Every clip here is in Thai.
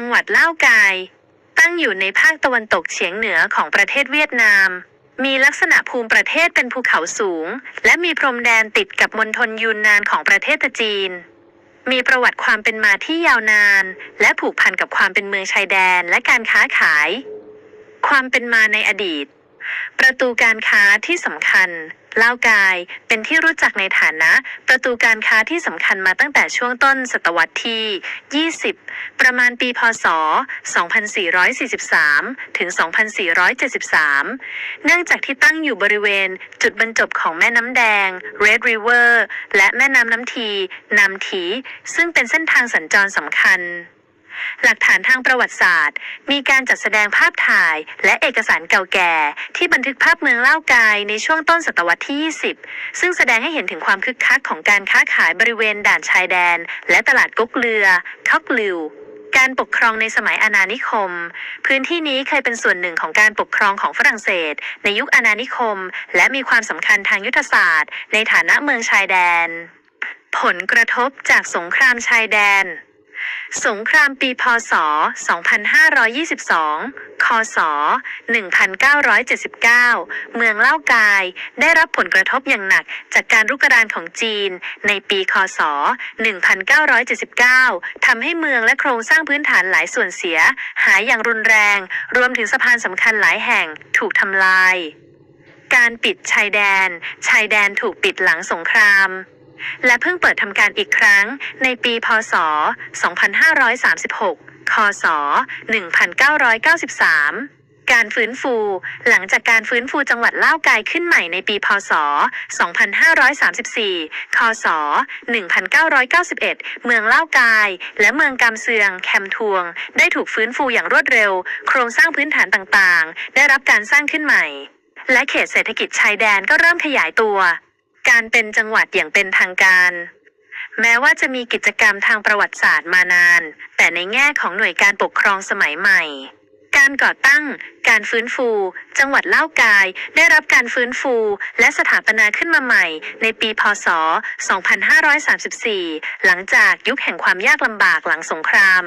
จังหวัดเล่ากาย ตั้งอยู่ในภาคตะวันตกเฉียงเหนือของประเทศเวียดนาม มีลักษณะภูมิประเทศเป็นภูเขาสูง และมีพรมแดนติดกับมณฑลยูนนานของประเทศจีน มีประวัติความเป็นมาที่ยาวนาน และผูกพันกับความเป็นเมืองชายแดนและการค้าขาย ความเป็นมาในอดีต ประตูการค้าที่สำคัญเล่ากายเป็นที่รู้จักในฐานะ ประตูการค้าที่สำคัญมาตั้งแต่ช่วงต้นศตวรรษที่ 20 ประมาณปีพศ 2443 ถึง 2473 เนื่องจากที่ตั้งอยู่บริเวณจุดบรรจบของแม่น้ำแดง Red River และแม่น้ำน้ำทีนำที ซึ่งเป็นเส้นทางสัญจรสำคัญ หลักฐานทางประวัติศาสตร์ มีการจัดแสดงภาพถ่าย และเอกสารเก่าแก่ ที่บันทึกภาพเมืองเล่ากายในช่วงต้นศตวรรษที่ 20 ซึ่งแสดงให้เห็นถึงความคึกคักของการค้าขายบริเวณด่านชายแดน และตลาดก๊กเรือคอกลิวการปกครองในสมัยอาณานิคม พื้นที่นี้เคยเป็นส่วนหนึ่งของการปกครองของฝรั่งเศส ในยุคอาณานิคม และมีความสำคัญทางยุทธศาสตร์ ในฐานะเมืองชายแดน ผลกระทบจากสงครามชายแดน สงครามปีพศ 2522 คศ 1979 เมืองเล่ากาย ได้รับผลกระทบอย่างหนักจากการรุกรานของจีน ในปีคศ 1979 ทำให้เมืองและโครงสร้างพื้นฐานหลายส่วนเสีย หายอย่างรุนแรง รวมถึงสะพานสำคัญหลายแห่งถูกทำลาย การปิดชายแดน ชายแดนถูกปิดหลังสงคราม และเพิ่งเปิดทำการอีกครั้งในปีพศ 2536 คศ 1993การฟื้นฟู หลังจากการฟื้นฟูจังหวัดเล่ากายขึ้นใหม่ในปี พศ 2534 คศ 1991 เมืองเล่ากาย และเมืองกำเซือง แคมทวง ได้ถูกฟื้นฟูอย่างรวดเร็ว โครงสร้างพื้นฐานต่างๆ ได้รับการสร้างขึ้นใหม่ และเขตเศรษฐกิจชายแดนก็เริ่มขยายตัว การเป็นจังหวัดอย่างเป็นทางการ แม้ว่าจะมีกิจกรรมทางประวัติศาสตร์มานาน แต่ในแง่ของหน่วยการปกครองสมัยใหม่ การก่อตั้ง การฟื้นฟู จังหวัดเล่ากาย ได้รับการฟื้นฟู และสถาปนาขึ้นมาใหม่ ในปีพศ 2534 หลังจากยุคแห่งความยากลำบากหลังสงคราม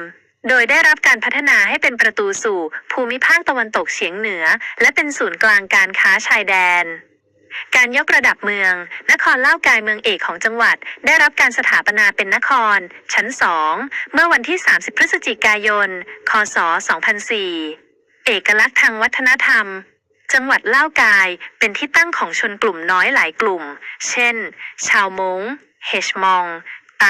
โดยได้รับการพัฒนาให้เป็นประตูสู่ ภูมิภาคตะวันตกเฉียงเหนือ และเป็นศูนย์กลางการค้าชายแดน การยกระดับเมือง นครเล่ากายเมืองเอกของจังหวัด ได้รับการสถาปนาเป็นนคร ชั้นสองเมื่อวันที่ 30 พฤศจิกายน คศ 2004 เอกลักษณ์ทางวัฒนธรรม จังหวัดเล่ากายเป็นที่ตั้งของชนกลุ่มน้อยหลายกลุ่ม เช่น ชาวมง้งเฮชมอง ไต